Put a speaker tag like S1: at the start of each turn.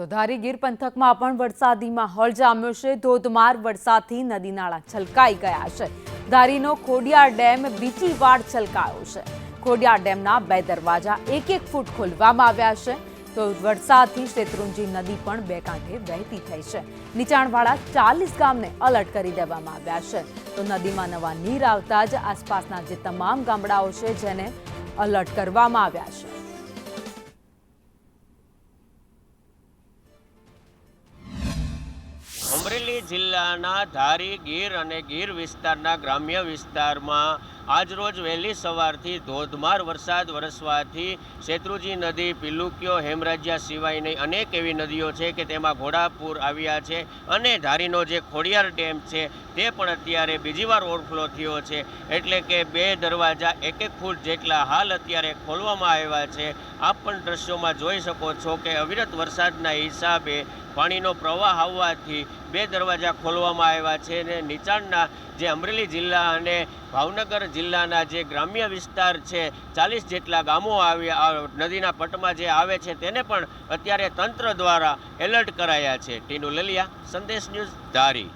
S1: તો ધારી ગીર પંથકમાં પણ વરસાદી માહોલ જામ્યો છે. ધોધમાર વરસાદથી નદી નાળા છલકાઈ ગયા છે. ધારીનો ખોડિયાર ડેમ બીજી વાર છલકાયો છે. ખોડિયાર ડેમના બે દરવાજા એક એક ફૂટ ખોલવામાં આવ્યા છે. તો વરસાદથી શેત્રુંજી નદી પણ બે કાંઠે વહેતી થઈ છે. નીચાણવાળા ચાલીસ ગામને અલર્ટ કરી દેવામાં આવ્યા છે. તો નદીમાં નવા નીર આવતા જ આસપાસના જે તમામ ગામડાઓ છે જેને અલર્ટ કરવામાં આવ્યા છે.
S2: અમરેલી જિલ્લાના ધારી, ગીર અને ગીર વિસ્તારના ગ્રામ્ય વિસ્તારમાં આજરોજ વહેલી સવારથી ધોધમાર વરસાદ વરસવાથી શેત્રુજી નદી, પિલુકિયો, હેમરાજ્યા સિવાયની અનેક એવી નદીઓ છે કે તેમાં ઘોડાપુર આવ્યા છે અને ધારીનો જે ખોડિયાર ડેમ છે તે પણ અત્યારે બીજી વાર ઓવરફ્લો થયો છે. એટલે કે બે દરવાજા એક એક ફૂટ જેટલા હાલ અત્યારે ખોલવામાં આવ્યા છે. આપ પણ દ્રશ્યોમાં જોઈ શકો છો કે અવિરત વરસાદના હિસાબે પાણીનો પ્રવાહ આવવાથી બે દરવાજા ખોલવામાં આવ્યા છે અને નીચાણના જે અમરેલી જિલ્લા અને ભાવનગર જિલ્લાના જે ગ્રામ્ય વિસ્તાર છે, ચાલીસ જેટલા ગામો આવ્યા નદીના પટમાં જે આવે છે તેને પણ અત્યારે તંત્ર દ્વારા એલર્ટ કરાયા છે. ટીનુ લલિયા, સંદેશ ન્યૂઝ ધારી.